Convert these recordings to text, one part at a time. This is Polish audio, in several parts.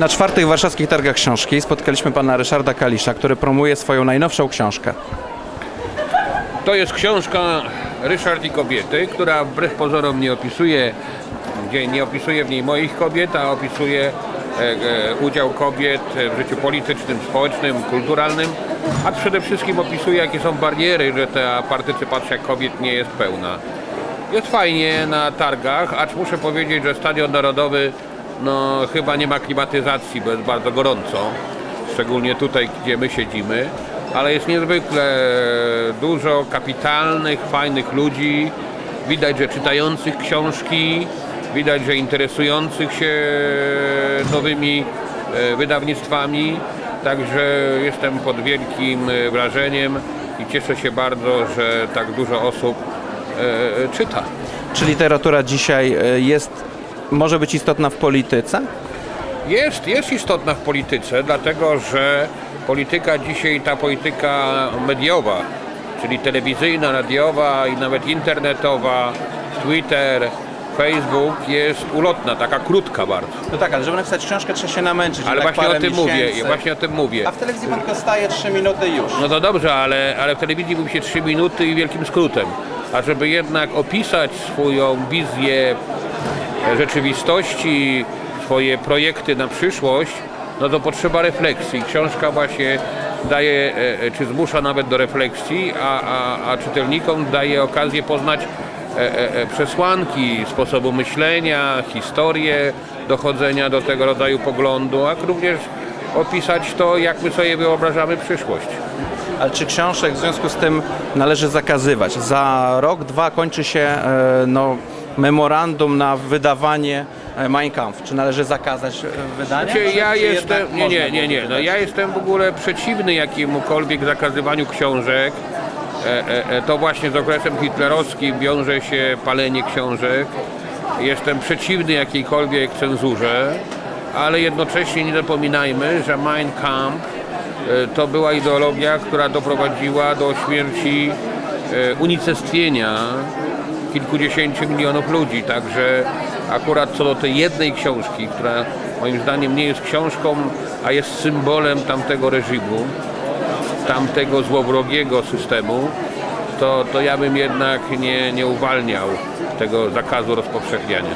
Na czwartych warszawskich targach książki spotkaliśmy pana Ryszarda Kalisza, który promuje swoją najnowszą książkę. To jest książka Ryszard i kobiety, która wbrew pozorom nie opisuje, nie opisuje w niej moich kobiet, a opisuje e, e, udział kobiet w życiu politycznym, społecznym, kulturalnym, a przede wszystkim opisuje, jakie są bariery, że ta partycypacja kobiet nie jest pełna. Jest fajnie na targach, acz muszę powiedzieć, że Stadion Narodowy no, chyba nie ma klimatyzacji, bo jest bardzo gorąco, szczególnie tutaj, gdzie my siedzimy, ale jest niezwykle dużo kapitalnych, fajnych ludzi, widać, że czytających książki, widać, że interesujących się nowymi e, wydawnictwami, także jestem pod wielkim e, wrażeniem i cieszę się bardzo, że tak dużo osób e, czyta. Czy literatura dzisiaj jest, może być istotna w polityce? Jest, jest istotna w polityce, dlatego że polityka dzisiaj, ta polityka mediowa, czyli telewizyjna, radiowa i nawet internetowa, Twitter, Facebook jest ulotna, taka krótka bardzo. No tak, ale żeby napisać książkę trzeba się namęczyć. Ale tak właśnie o tym mówię, miesięcy. właśnie o tym mówię. A w telewizji pan tylko staje 3 minuty już. No to dobrze, ale, ale w telewizji mówi się 3 minuty i wielkim skrótem. A żeby jednak opisać swoją wizję rzeczywistości, swoje projekty na przyszłość, no to potrzeba refleksji. Książka właśnie daje, e, e, czy zmusza nawet do refleksji, a, a, a czytelnikom daje okazję poznać e, przesłanki sposobu myślenia, historię dochodzenia do tego rodzaju poglądu, jak również opisać to, jak my sobie wyobrażamy przyszłość. Ale czy książek w związku z tym należy zakazywać? Za rok, dwa kończy się no, memorandum na wydawanie e, Mein Kampf. Czy należy zakazać e, wydania? Znaczy, czy, ja czy jestem, nie, nie, nie, nie, no ja jestem w ogóle przeciwny jakiemukolwiek zakazywaniu książek. E, e, e, to właśnie z okresem hitlerowskim wiąże się palenie książek. Jestem przeciwny jakiejkolwiek cenzurze, ale jednocześnie nie zapominajmy, że Mein Kampf to była ideologia, która doprowadziła do śmierci unicestwienia kilkudziesięciu milionów ludzi. Także akurat co do tej jednej książki, która moim zdaniem nie jest książką, a jest symbolem tamtego reżimu, tamtego złowrogiego systemu, to, to ja bym jednak nie, nie uwalniał tego zakazu rozpowszechniania.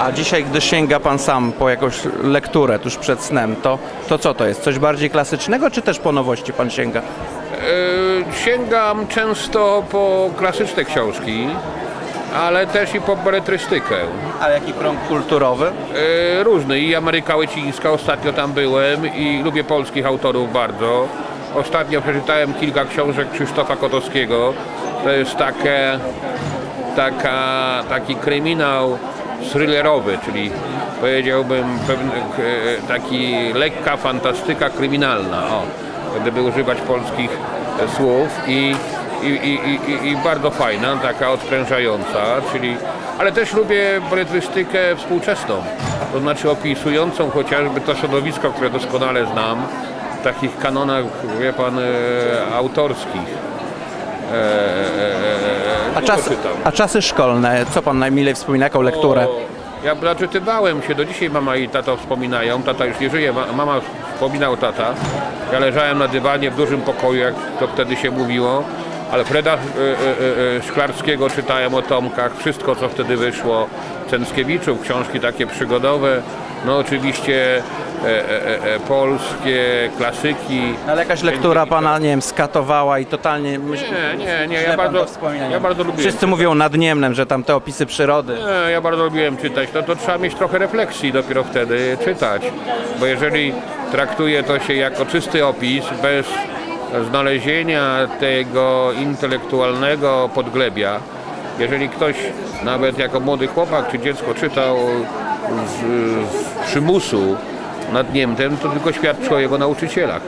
A dzisiaj, gdy sięga pan sam po jakąś lekturę tuż przed snem, to, to co to jest? Coś bardziej klasycznego, czy też po nowości pan sięga? E, Sięgam często po klasyczne książki, ale też i po beletrystykę. A jaki krąg kulturowy? E, różny i Ameryka Łycińska, ostatnio tam byłem i lubię polskich autorów bardzo. Ostatnio przeczytałem kilka książek Krzysztofa Kotowskiego. To jest takie, taka, taki kryminał thrillerowy, czyli powiedziałbym pewny, e, taki lekka fantastyka kryminalna, o, gdyby używać polskich słów i, i, i, i, i bardzo fajna, taka odprężająca, czyli, ale też lubię beletrystykę współczesną, to znaczy opisującą chociażby to środowisko, które doskonale znam, w takich kanonach, wie pan, e, autorskich. E, e, e, A, dużo czas, czytam. a czasy szkolne, co pan najmilej wspomina, jaką lekturę? O, Ja zaczytywałem się, do dzisiaj mama i tata wspominają, tata już nie żyje, ma- mama wspominał tata. Ja leżałem na dywanie w dużym pokoju, jak to wtedy się mówiło, ale Freda e, e, e, Szklarskiego czytałem o Tomkach, wszystko co wtedy wyszło, Cęckiewiczów, książki takie przygodowe, no oczywiście e, e, e, polskie klasyki. Ale jakaś lektura pana, nie wiem, skatowała i totalnie... Myśl, Nie, nie, nie, źle ja pan bardzo, to wspomina, nie ja wiem. bardzo lubię. Wszyscy mówią nad Niemnem, że tam te opisy przyrody. Nie, ja bardzo lubiłem czytać, no to trzeba mieć trochę refleksji dopiero wtedy czytać, bo jeżeli traktuje to się jako czysty opis, bez znalezienia tego intelektualnego podglebia, jeżeli ktoś nawet jako młody chłopak czy dziecko czytał z, z przymusu nad Niemcem, to tylko świadczy o jego nauczycielach.